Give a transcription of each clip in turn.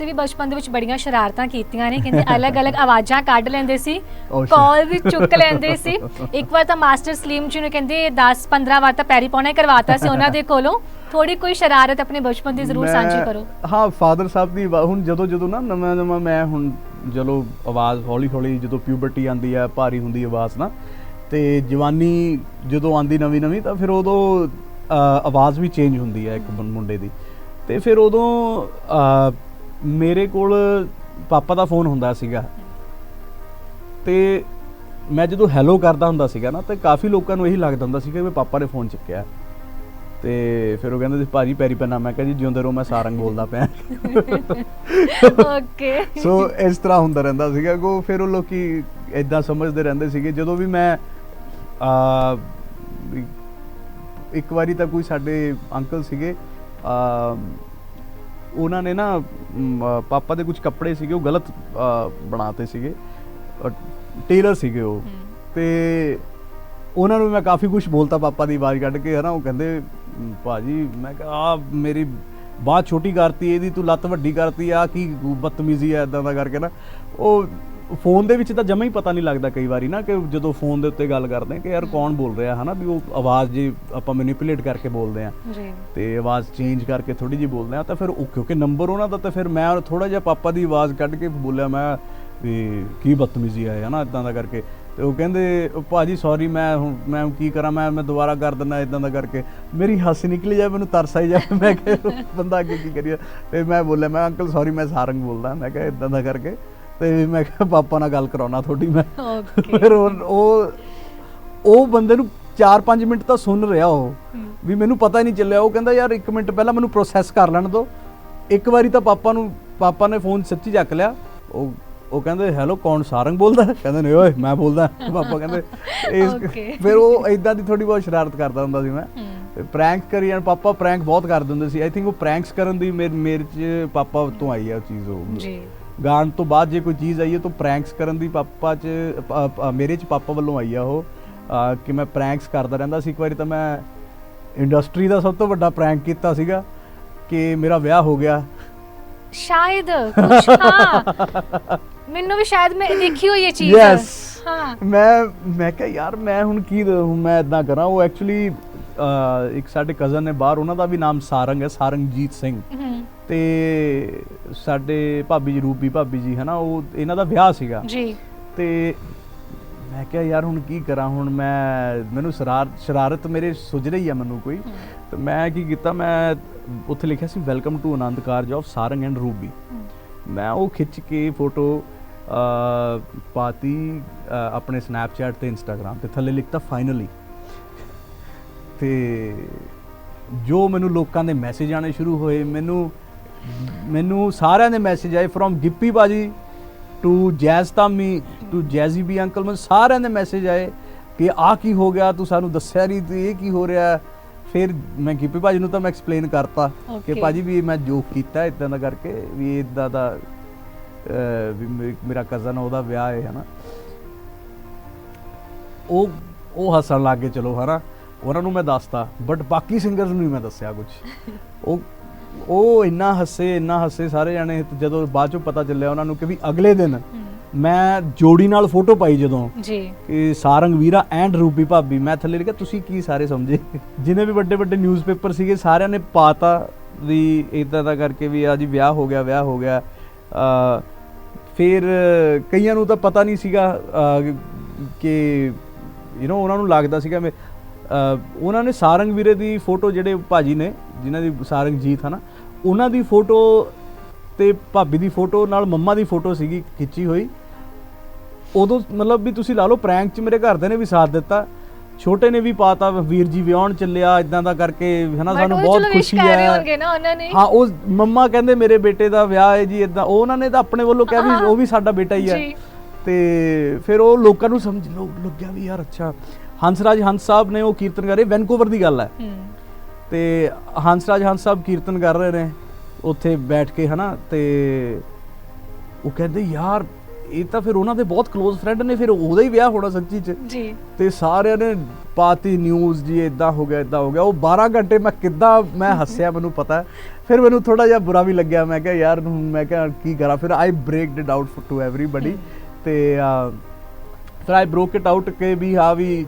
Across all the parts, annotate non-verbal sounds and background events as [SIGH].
ਤੁਸੀਂ ਵੀ ਬਚਪਨ ਦੇ ਵਿੱਚ ਬੜੀਆਂ ਸ਼ਰਾਰਤਾਂ ਕੀਤੀਆਂ ਨੇ ਕਹਿੰਦੇ ਅਲੱਗ-ਅਲੱਗ ਆਵਾਜ਼ਾਂ ਕੱਢ ਲੈਂਦੇ ਸੀ. ਕਾਲ ਵੀ ਚੁੱਕ ਲੈਂਦੇ ਸੀ। ਇੱਕ ਵਾਰ ਤਾਂ ਮਾਸਟਰ ਸਲੀਮ ਜੀ ਨੂੰ ਕਹਿੰਦੇ 10-15 ਵਾਰ ਤਾਂ ਪੈਰੀ ਪਾਉਣਾ ਕਰਵਾਤਾ ਸੀ ਉਹਨਾਂ ਦੇ ਕੋਲੋਂ। ਥੋੜੀ ਕੋਈ ਸ਼ਰਾਰਤ ਆਪਣੇ ਬਚਪਨ ਦੀ ਜ਼ਰੂਰ ਸਾਂਝੀ ਕਰੋ। ਹਾਂ ਫਾਦਰ ਸਾਹਿਬ ਦੀ ਹੁਣ ਜਦੋਂ ਜਦੋਂ ਨਾ ਨਵਾਂ ਨਵਾਂ ਮੈਂ ਹੁਣ ਜਦੋਂ ਆਵਾਜ਼ ਹੌਲੀ ਹੌਲੀ ਜਦੋਂ ਪਿਊਬਰਟੀ ਆਂਦੀ ਆ ਭਾਰੀ ਹੁੰਦੀ ਆਵਾਜ਼ ਨਾ ਤੇ ਜਵਾਨੀ ਜਦੋਂ ਆਂਦੀ ਨਵੀਂ ਨਵੀਂ ਤਾਂ ਫਿਰ ਉਦੋਂ ਆਵਾਜ਼ ਵੀ ਚੇਂਜ ਹੁੰਦੀ ਆ ਇੱਕ ਮੁੰਡੇ ਦੀ। ਤੇ ਫਿਰ ਉਦੋਂ ਮੇਰੇ ਕੋਲ ਪਾਪਾ ਦਾ ਫੋਨ ਹੁੰਦਾ ਸੀਗਾ। ਤੇ ਮੈਂ ਜਦੋਂ ਹੈਲੋ ਕਰਦਾ ਹੁੰਦਾ ਸੀਗਾ ਨਾ ਤੇ ਕਾਫੀ ਲੋਕਾਂ ਨੂੰ ਇਹੀ ਲੱਗਦਾ ਹੁੰਦਾ ਸੀ ਕਿ ਮੇਰੇ ਪਾਪਾ ਨੇ ਫੋਨ ਚੁੱਕਿਆ। ਤੇ ਫਿਰ ਉਹ ਕਹਿੰਦੇ ਸੀ ਭਾਜੀ ਪੈਰੀ ਪੈਣਾ। ਮੈਂ ਕਿਹਾ ਜੀ ਜਿਉਂਦੇ ਰਹੋ ਮੈਂ ਸਾਰੰਗ ਬੋਲਦਾ ਪਿਆ। ਓਕੇ ਸੋ ਇਸ ਤਰ੍ਹਾਂ ਹੁੰਦਾ ਰਹਿੰਦਾ ਸੀਗਾ। ਕੋ ਫਿਰ ਉਹ ਲੋਕੀ ਇਦਾਂ ਸਮਝਦੇ ਰਹਿੰਦੇ ਸੀਗੇ। ਜਦੋਂ ਵੀ ਮੈਂ ਆ ਇੱਕ ਵਾਰੀ ਤਾਂ ਕੋਈ ਸਾਡੇ ਅੰਕਲ ਸੀਗੇ ਆ ਉਹਨਾਂ ਨੇ ਨਾ ਪਾਪਾ ਦੇ ਕੁਝ ਕੱਪੜੇ ਸੀਗੇ ਉਹ ਗਲਤ ਬਣਾਤੇ ਸੀਗੇ। ਟੇਲਰ ਸੀਗੇ ਉਹ। ਤੇ ਉਹਨਾਂ ਨੂੰ ਮੈਂ ਕਾਫੀ ਕੁਝ ਬੋਲਤਾ ਪਾਪਾ ਦੀ ਆਵਾਜ਼ ਕੱਢ ਕੇ ਹਨਾ ਉਹ ਕਹਿੰਦੇ "ਮ, ਭਾਜੀ ਮੈਂ ਕਿਹਾ ਆ ਮੇਰੀ ਬਾਹ ਛੋਟੀ ਕਰਤੀ ਇਹਦੀ ਤੂੰ ਲੱਤ ਵੱਡੀ ਕਰਤੀ ਆ ਕੀ ਬਦਤਮੀਜ਼ੀ ਆ ਇਦਾਂ ਦਾ ਕਰਕੇ ਨਾ। ਉਹ ਫੋਨ ਦੇ ਵਿੱਚ ਤਾਂ ਜਮਾ ਹੀ ਪਤਾ ਨਹੀਂ ਲੱਗਦਾ ਕਈ ਵਾਰੀ ਨਾ ਕਿ ਜਦੋਂ ਫੋਨ ਦੇ ਉੱਤੇ ਗੱਲ ਕਰਦੇ ਆ ਕਿ ਯਾਰ ਕੌਣ ਬੋਲ ਰਿਹਾ ਹਨਾ ਵੀ ਉਹ ਆਵਾਜ਼ ਜੇ ਆਪਾਂ ਮੈਨੀਪੂਲੇਟ ਕਰਕੇ ਬੋਲਦੇ ਆ। ਜੀ। ਤੇ ਆਵਾਜ਼ ਚੇਂਜ ਕਰਕੇ ਥੋੜੀ ਜਿਹੀ ਬੋਲਦੇ ਆ ਤਾਂ ਫਿਰ ਉਹ ਕਿਉਂਕਿ ਨੰਬਰ ਉਹਨਾਂ ਦਾ ਤਾਂ ਫਿਰ ਮੈਂ ਥੋੜਾ ਜਿਹਾ ਪਾਪਾ ਦੀ ਆਵਾਜ਼ ਕੱਢ ਕੇ ਬੋਲਿਆ ਮੈਂ ਵੀ ਕੀ ਬਦਤਮੀਜ਼ੀ ਆ ਹਨਾ ਇਦਾਂ ਦਾ ਕਰਕੇ। ਤੇ ਉਹ ਕਹਿੰਦੇ "ਉਹ ਭਾਜੀ ਸੌਰੀ ਮੈਂ ਹੁਣ ਮੈਂ ਕੀ ਕਰਾਂ ਮੈਂ ਮੈਂ ਦੁਬਾਰਾ ਕਰ ਦਿੰਦਾ ਇਦਾਂ ਦਾ ਕਰਕੇ। ਮੇਰੀ ਹਾਸੀ ਨਿਕਲੀ ਜਾਏ ਮੈਨੂੰ ਤਰਸ ਆਈ ਜਾਏ। ਮੈਂ ਕਿਹਾ ਬੰਦਾ ਅੱਗੇ ਕੀ ਕਰੀਏ? ਤੇ ਮੈਂ ਬੋਲਿਆ ਮੈਂ ਅੰਕਲ ਸੌਰੀ ਮੈਂ ਸਾਰੰਗ ਬੋਲਦਾ। ਮੈਂ ਕਿਹਾ ਇਦਾਂ ਦਾ ਕਰਕੇ। ਤੇ ਮੈਂ ਕਿਹਾ ਪਾਪਾ ਨਾਲ ਗੱਲ ਕਰਾਉਣਾ ਤੁਹਾਡੀ ਮੈਂ। ਫਿਰ ਉਹ ਉਹ ਬੰਦੇ ਨੂੰ 4-5 ਮਿੰਟ ਤਾਂ ਸੁਣ ਰਿਹਾ ਉਹ। ਵੀ ਮੈਨੂੰ ਪਤਾ ਹੀ ਨਹੀਂ ਚੱਲਿਆ। ਉਹ ਕਹਿੰਦਾ ਯਾਰ 1 ਮਿੰਟ ਪਹਿਲਾਂ ਮੈਨੂੰ ਪ੍ਰੋਸੈਸ ਕਰ ਲੈਣ ਦਿਓ ਇੱਕ ਵਾਰੀ ਤਾਂ ਪਾਪਾ ਨੂੰ ਪਾਪਾ ਨੇ ਫੋਨ ਸੱਚੀ ਚੱਕ ਲਿਆ। ਉਹ ਉਹ ਕਹਿੰਦੇ ਹੈਲੋ ਕੌਣ ਸਾਰੰਗ ਬੋਲਦਾ? ਕਹਿੰਦੇ ਨੇ ਓਏ ਮੈਂ ਬੋਲਦਾ। ਪਾਪਾ ਕਹਿੰਦੇ ਇਸ. ਫਿਰ ਉਹ ਇਦਾਂ ਦੀ ਥੋੜੀ ਬਹੁਤ ਸ਼ਰਾਰਤ ਕਰਦਾ ਹੁੰਦਾ ਸੀ ਮੈਂ। ਪ੍ਰੈਂਕ ਕਰੀ ਜਾਣ ਪਾਪਾ ਪ੍ਰੈਂਕ ਬਹੁਤ ਕਰਦੇ ਹੁੰਦੇ ਸੀ। ਆਈ ਥਿੰਕ ਉਹ ਪ੍ਰੈਂਕਸ ਕਰਨ ਦੀ ਮੇਰੇ ਮੇਰੇ ਚ ਪਾਪਾ ਤੋਂ ਆਈ ਆ ਉਹ ਚੀਜ਼ ਉਹ ਜੀ। ਗਾਣ ਤੋਂ ਬਾਅਦ ਜੇ ਕੋਈ ਚੀਜ਼ ਆਈ ਹੈ ਤਾਂ ਪ੍ਰੈਂਕਸ ਕਰਨ ਦੀ ਪਾਪਾ ਚ ਮੇਰੇ ਚ ਪਾਪਾ ਵੱਲੋਂ ਆਈ ਆ ਉਹ। ਕਿ ਮੈਂ ਪ੍ਰੈਂਕਸ ਕਰਦਾ ਰਹਿੰਦਾ ਸੀ ਇੱਕ ਵਾਰੀ ਤਾਂ ਮੈਂ ਇੰਡਸਟਰੀ ਦਾ ਸਭ ਤੋਂ ਵੱਡਾ ਪ੍ਰੈਂਕ ਕੀਤਾ ਸੀਗਾ ਕਿ ਮੇਰਾ ਵਿਆਹ ਹੋ ਗਿਆ। ਸ਼ਾਇਦ [LAUGHS] ਕੁਛ ਹਾਂ। ਮੈਨੂੰ ਵੀ ਸ਼ਾਇਦ ਮੈਂ ਦੇਖੀ ਹੋਈ ਇਹ ਚੀਜ਼। ਯੈਸ ਹਾਂ। ਮੈਂ ਮੈਂ ਕਿਹਾ ਯਾਰ ਮੈਂ ਹੁਣ ਕੀ ਮੈਂ ਇਦਾਂ ਕਰਾਂ। ਉਹ ਐਕਚੁਅਲੀ ਇੱਕ ਸਾਡੇ ਕਜ਼ਨ ਨੇ ਬਾਹਰ ਉਹਨਾਂ ਦਾ ਵੀ ਨਾਮ ਸਾਰੰਗ ਹੈ ਸਾਰੰਗਜੀਤ ਸਿੰਘ। ਤੇ ਸਾਡੇ ਭਾਬੀ ਜੀ ਰੂਪੀ ਭਾਬੀ ਜੀ ਹਨਾ ਉਹ ਇਹਨਾਂ ਦਾ ਵਿਆਹ ਸੀਗਾ। ਜੀ। ਤੇ ਮੈਂ ਕਿਹਾ ਯਾਰ ਹੁਣ ਕੀ ਕਰਾਂ? ਹੁਣ ਮੈਂ ਮੈਨੂੰ ਸ਼ਰਾਰ ਸ਼ਰਾਰਤ ਮੇਰੇ ਸੁਝ ਰਹੀ ਆ ਮੈਨੂੰ ਕੋਈ। ਤੇ ਮੈਂ ਕੀ ਕੀਤਾ? ਮੈਂ ਉੱਥੇ ਲਿਖਿਆ ਸੀ welcome to Anand Karaj of Sarang and Ruby ਮੈਂ ਉਹ ਖਿੱਚ ਕੇ ਫੋਟੋ ਪਾਤੀ ਆਪਣੇ ਸਨੈਪਚੈਟ ਤੇ ਇੰਸਟਾਗ੍ਰam ਤੇ। ਥੱਲੇ ਲਿਖਤਾ ਫਾਈਨਲੀ ਤੇ ਜੋ ਮੈਨੂੰ ਲੋਕਾਂ ਦੇ ਮੈਸੇਜ ਆਣੇ ਸ਼ੁਰੂ ਹੋਏ ਮੈਨੂੰ ਮੈਨੂੰ ਸਾਰਿਆਂ ਦੇ ਮੈਸੇਜ ਆਏ ਫਰੋਮ ਗਿੱਪੀ ਬਾਜੀ ਟੂ ਜੈਜ਼ ਤਾਮੀ ਟੂ ਜੈਜ਼ੀ ਬੀ ਅੰਕਲ ਮੈਨੂੰ ਸਾਰਿਆਂ ਦੇ ਮੈਸੇਜ ਆਏ ਕਿ ਆ ਕੀ ਹੋ ਗਿਆ ਤੂੰ ਸਾਨੂੰ ਦੱਸਿਆ ਨਹੀਂ ਤੇ ਇਹ ਕੀ ਹੋ ਰਿਹਾ। ਫਿਰ ਮੈਂ ਗਿੱਪੀ ਭਾਜੀ ਨੂੰ ਤਾਂ ਮੈਂ ਐਕਸਪਲੇਨ ਕਰਤਾ ਕਿ. ਭਾਜੀ ਵੀ ਮੈਂ ਜੋਕ ਕੀਤਾ ਇਦਾਂ ਦਾ ਕਰਕੇ ਵੀ ਇਦਾਂ ਦਾ ਵੀ ਮੇਰਾ ਕਜ਼ਨ ਉਹਦਾ ਵਿਆਹ ਹੈ ਹਨਾ। ਉਹ ਉਹ ਹੱਸਣ ਲੱਗ ਚਲੋ ਹਨਾ। ਉਹਨਾਂ ਨੂੰ ਮੈਂ ਦੱਸਤਾ ਬਟ ਬਾਕੀ ਸਿੰਗਰਸ ਨੂੰ ਨਹੀਂ ਮੈਂ ਦੱਸਿਆ ਕੁਝ ਉਹ ਉਹ ਇੰਨਾ ਹੱਸੇ ਇੰਨਾ ਹੱਸੇ ਸਾਰੇ ਜਾਣੇ ਤੇ ਜਦੋਂ ਬਾਅਦ ਚੋਂ ਪਤਾ ਚੱਲਿਆ ਉਹਨਾਂ ਨੂੰ ਕਿ ਵੀ ਅਗਲੇ ਦਿਨ ਮੈਂ ਜੋੜੀ ਨਾਲ ਫੋਟੋ ਪਾਈ ਜਦੋਂ ਜੀ। ਕਿ ਸਾਰੰਗ ਵੀਰਾ ਐਂਡ ਰੂਪੀ ਭਾਬੀ ਮੈਂ ਥੱਲੇ ਲਿਖਿਆ ਤੁਸੀਂ ਕੀ ਸਾਰੇ ਸਮਝੇ? ਜਿਨੇ ਵੀ ਵੱਡੇ ਵੱਡੇ ਨਿਊਜ਼ਪੇਪਰ ਸੀਗੇ ਸਾਰਿਆਂ ਨੇ ਪਾਤਾ ਵੀ ਇਦਾਂ ਦਾ ਕਰਕੇ ਵੀ ਆ ਜੀ ਵਿਆਹ ਹੋ ਗਿਆ ਵਿਆਹ ਹੋ ਗਿਆ। ਅ ਫਿਰ ਕਈਆਂ ਨੂੰ ਤਾਂ ਪਤਾ ਨਹੀਂ ਸੀਗਾ ਕਿ ਯੂ نو ਉਹਨਾਂ ਨੂੰ ਲੱਗਦਾ ਸੀਗਾ ਉਹਨਾਂ ਨੇ ਸਾਰੰਗ ਵੀਰੇ ਦੀ ਫੋਟੋ ਜਿਹੜੇ ਭਾਜੀ ਨੇ ਜਿਨ੍ਹਾਂ ਦੀ ਸਾਰੰਗਜੀਤ ਹੈ ਨਾ ਉਹਨਾਂ ਦੀ ਫੋਟੋ ਤੇ ਭਾਬੀ ਦੀ ਫੋਟੋ ਨਾਲ ਮੰਮਾ ਦੀ ਫੋਟੋ ਸੀਗੀ ਖਿੱਚੀ ਹੋਈ। ਉਦੋਂ ਮਤਲਬ ਵੀ ਤੁਸੀਂ ਲਾ ਲਓ ਪ੍ਰੈਂਕ ਚ ਮੇਰੇ ਘਰਦੇ ਨੇ ਵੀ ਸਾਥ ਦਿੱਤਾ। ਛੋਟੇ ਨੇ ਵੀ ਪਾਤਾ ਵੀਰ ਜੀ ਵਿਆਹਣ ਚੱਲਿਆ ਇਦਾਂ ਦਾ ਕਰਕੇ ਹਨਾ ਸਾਨੂੰ ਬਹੁਤ ਖੁਸ਼ੀ ਹੈ ਹਾਂ ਉਹ ਮੰਮਾ ਕਹਿੰਦੇ ਮੇਰੇ ਬੇਟੇ ਦਾ ਵਿਆਹ ਹੈ ਜੀ ਇਦਾਂ ਉਹ ਉਹਨਾਂ ਨੇ ਤਾਂ ਆਪਣੇ ਵੱਲੋਂ ਕਿਹਾ ਵੀ। ਉਹ ਵੀ ਸਾਡਾ ਬੇਟਾ ਹੀ ਹੈ ਤੇ ਫਿਰ ਉਹ ਲੋਕਾਂ ਨੂੰ ਸਮਝ ਲੋ ਲੱਗਿਆ ਵੀ ਯਾਰ ਅੱਛਾ। ਹੰਸਰਾਜ ਹੰਸ ਸਾਹਿਬ ਨੇ ਉਹ ਕੀਰਤਨ ਕਰ ਰਹੇ ਵੈਨਕੂਵਰ ਦੀ ਗੱਲ ਹੈ। ਤੇ ਹੰਸਰਾਜ ਹੰਸ ਸਾਹਿਬ ਕੀਰਤਨ ਕਰ ਰਹੇ ਨੇ ਉੱਥੇ ਬੈਠ ਕੇ ਹਨਾ ਤੇ ਉਹ ਕਹਿੰਦੇ ਯਾਰ ਇਹ ਤਾਂ ਫਿਰ ਉਹਨਾਂ ਦੇ ਬਹੁਤ ক্লোਜ਼ ਫਰੈਂਡ ਨੇ ਫਿਰ ਉਹਦਾ ਹੀ ਵਿਆਹ ਹੋਣਾ ਸੱਚੀ ਚ। ਜੀ। ਤੇ ਸਾਰਿਆਂ ਨੇ ਪਾਤੀ ਨਿਊਜ਼ ਜੀ ਇਦਾਂ ਹੋ ਗਿਆ ਇਦਾਂ ਹੋ ਗਿਆ। ਉਹ 12 ਘੰਟੇ ਮੈਂ ਕਿੱਦਾਂ ਮੈਂ ਹੱਸਿਆ [LAUGHS] ਮੈਨੂੰ ਪਤਾ। ਫਿਰ ਮੈਨੂੰ ਥੋੜਾ ਜਿਹਾ ਬੁਰਾ ਵੀ ਲੱਗਿਆ ਮੈਂ ਕਿਹਾ ਯਾਰ ਮੈਂ ਕਿਹਾ ਕੀ ਕਰਾਂ? ਫਿਰ I breaked it out to everybody ਤੇ ਫਿਰ ਆਈ ਬ੍ਰੋਕ ਇਟ ਆਊਟ ਕਿ ਵੀ ਹਾਂ ਵੀ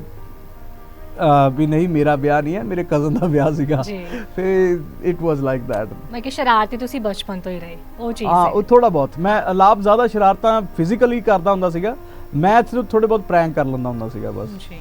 ਵੀ ਨਹੀਂ ਮੇਰਾ ਵਿਆਹ ਨਹੀਂ ਹੈ ਮੇਰੇ ਕਜ਼ਨ ਦਾ ਵਿਆਹ ਸੀਗਾ। ਜੀ। ਫਿਰ ਇਟ ਵਾਸ ਲਾਈਕ ਦੈਟ ਮੈਂ ਕਿ ਸ਼ਰਾਰਤੀ ਤੁਸੀਂ ਬਚਪਨ ਤੋਂ ਹੀ ਰਹੇ। ਉਹ ਚੀਜ਼ ਹਾਂ ਹੈ ਉਹ ਥੋੜਾ ਬਹੁਤ। ਮੈਂ ਅਲਾਪ ਜ਼ਿਆਦਾ ਸ਼ਰਾਰਤਾਂ ਫਿਜ਼ੀਕਲੀ ਕਰਦਾ ਹੁੰਦਾ ਸੀਗਾ। ਮੈਥ ਨੂੰ ਥੋੜੇ ਬਹੁਤ ਪ੍ਰੈਂਕ ਕਰ ਲੈਂਦਾ ਹੁੰਦਾ ਸੀਗਾ ਬਸ। ਜੀ।